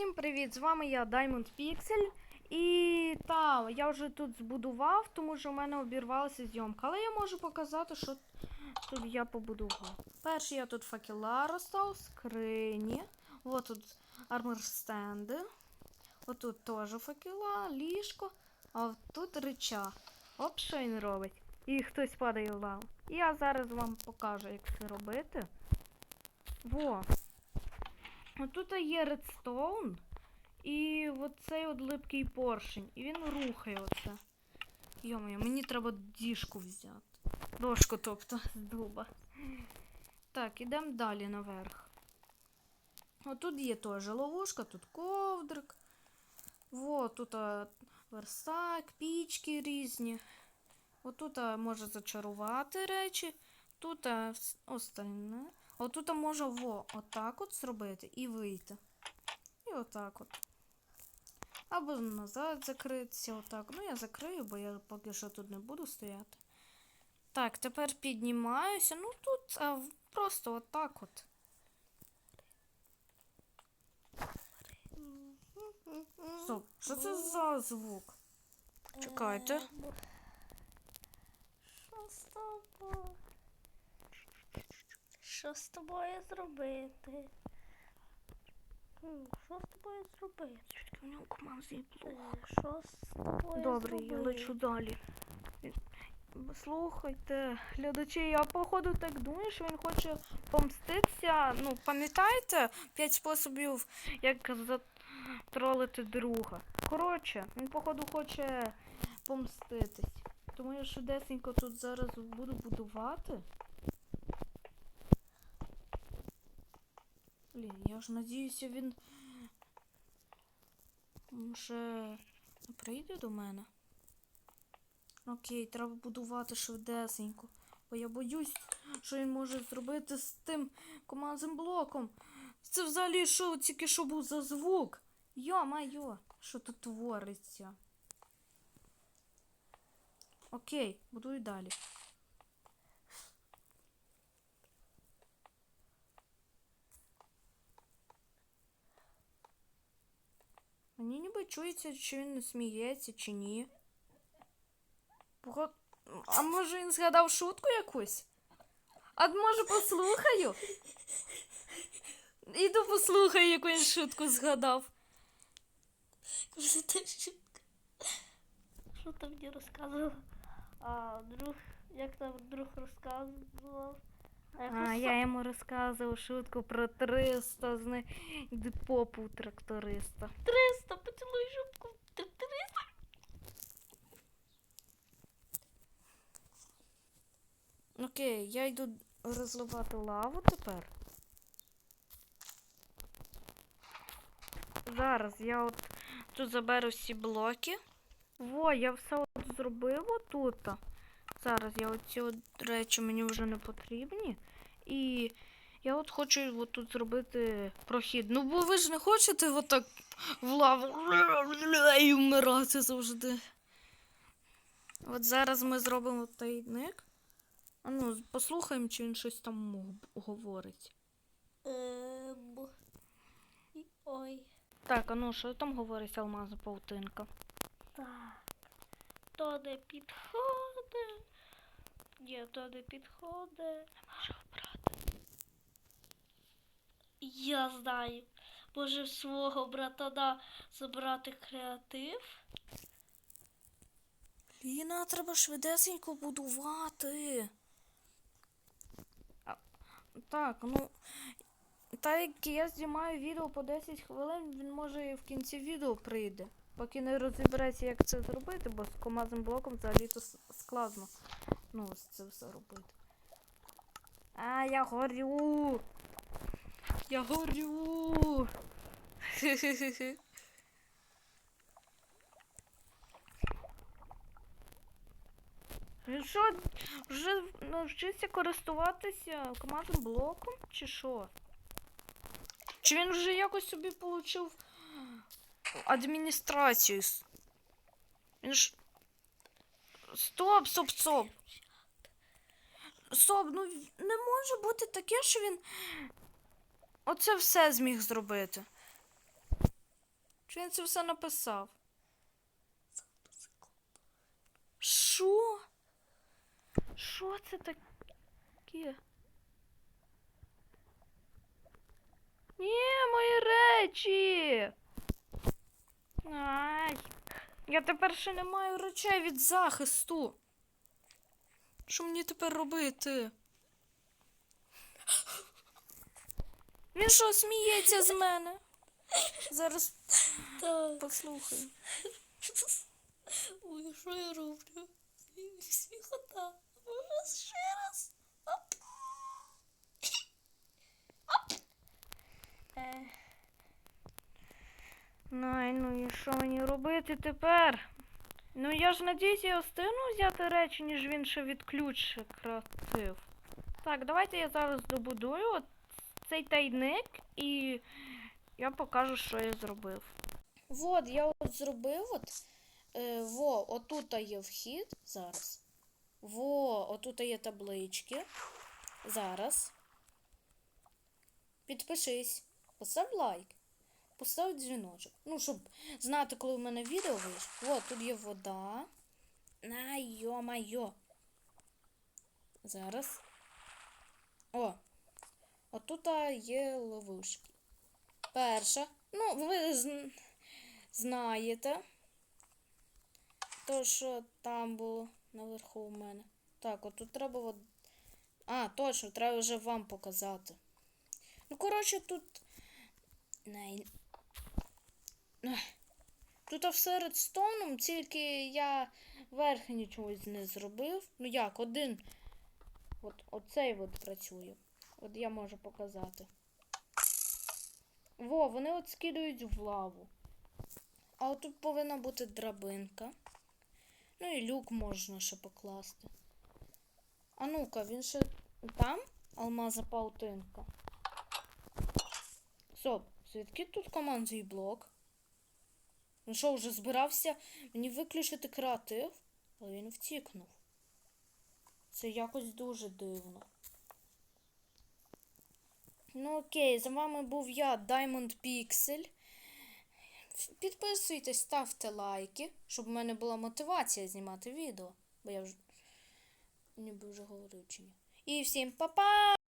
Всім привіт! З вами я Diamond Pixel. І та, я вже тут збудував, тому що в мене обірвалася зйомка. Але я можу показати, що тут я побудував. Перший я тут факела розстав, скрині. От тут арморстенди. От тут теж факела, ліжко. А тут реча. Оп, що він робить. І хтось падає в лаву. Я зараз вам покажу, як це робити. Во. Тут є редстоун і оцей от липкий поршень. І він рухає оце. Йомаю, мені треба діжку взяти. Дошку, тобто, з дуба. Так, ідемо далі наверх. Отут є теж ловушка, тут ковдрик. Во, тут а, верстак, пічки різні. Отут а, може зачарувати речі. Тут а, остальне. Отут можна во, отак от зробити і вийти. І отак от. Або назад закритися, отак. Ну, я закрию, бо я поки що тут не буду стояти. Так, тепер піднімаюся. Ну тут а, просто отак от. Стоп, що це за звук? Чекайте. Е, Що з тобою? Що з тобою зробити? Що з тобою зробити? У нього командний Е, Що з тобою Добре, я лечу далі. Слухайте, глядачі, я походу так думаю, що він хоче помститися. Ну, пам'ятаєте, п'ять способів, як затролити друга. Коротше, він, походу, хоче помститись. Тому я швидесенько тут зараз буду будувати. Ж надіюся, він ще прийде до мене. Окей, треба будувати швидесенько. Бо я боюсь, що він може зробити з тим командним блоком. Це взагалі що тільки що був за звук? Йо-майо, що тут твориться? Окей, будую далі. Мені ніби чується, чи він сміється, чи ні. А може він згадав шутку якусь? А може послухаю? Іду послухаю, яку він шутку згадав. Що ти шутка? Що ти мені розказував? А друг, як там друг розказував? А, я йому розказував шутку про 300 з них попу тракториста. 300, поцілуй шутку. 300? Окей, я йду розливати лаву тепер. Зараз я от тут заберу всі блоки. Во, я все от зробив отут. Зараз я оці от речі мені вже не потрібні. І я от хочу от тут зробити прохід. Ну, бо ви ж не хочете отак в лаву і вмирати завжди. От зараз ми зробимо тайник. А ну, послухаємо, чи він щось там мог- говорить. Ой. Так, а ну що там говорить алмазна паутинка? Так. То не підходить. Ні, то не підходить. Не може обрати. Я знаю. Може свого братана забрати креатив? Ліна, треба швидесенько будувати. А, так, ну. Так як я знімаю відео по 10 хвилин, він може і в кінці відео прийде. Поки не розібереться, як це зробити, бо з командним блоком взагалі то складно. Ну, це все робити. А, я горю. Я горю. Що, вже навчився користуватися командним блоком, чи що? Чи він вже якось собі отримав адміністрацію? Він ж. Стоп, стоп, стоп. Стоп, ну не може бути таке, що він оце все зміг зробити. Чи він це все написав? Що? Що це таке? Ні, мої речі. Ай. Я тепер ще не маю речей від захисту. Що мені тепер робити? Він що, сміється з мене? Зараз послухай. Ой, що я роблю? Сміхота. Може, ще раз. Оп. Оп. Най, ну і що мені робити тепер? Ну я ж надіюсь, я встигну взяти речі, ніж він ще відключить креатив. Так, давайте я зараз добудую цей тайник і я покажу, що я зробив. Вот, я от зробив от. Е, во, отут є вхід зараз. Во, отут є таблички. Зараз. Підпишись, постав лайк, постав дзвіночок. Ну, щоб знати, коли в мене відео вийшло. О, тут є вода. На йо-майо. Зараз. О. Отут є ловушки. Перша. Ну, ви зн- знаєте. То, що там було наверху у мене. Так, от тут треба. От... А, точно, треба вже вам показати. Ну, коротше, тут. Тут все редстоуном, тільки я верхній чогось не зробив. Ну як, один. От оцей от працює. От я можу показати. Во, вони от скидують в лаву. А от тут повинна бути драбинка. Ну і люк можна ще покласти. А ну-ка, він ще там? Алмаза паутинка. Стоп, звідки тут командний блок? Ну що, вже збирався мені виключити креатив, але він втікнув. Це якось дуже дивно. Ну окей, з вами був я, Diamond Pixel. Підписуйтесь, ставте лайки, щоб в мене була мотивація знімати відео. Бо я вже ніби вже говорив чи ні. І всім па-па!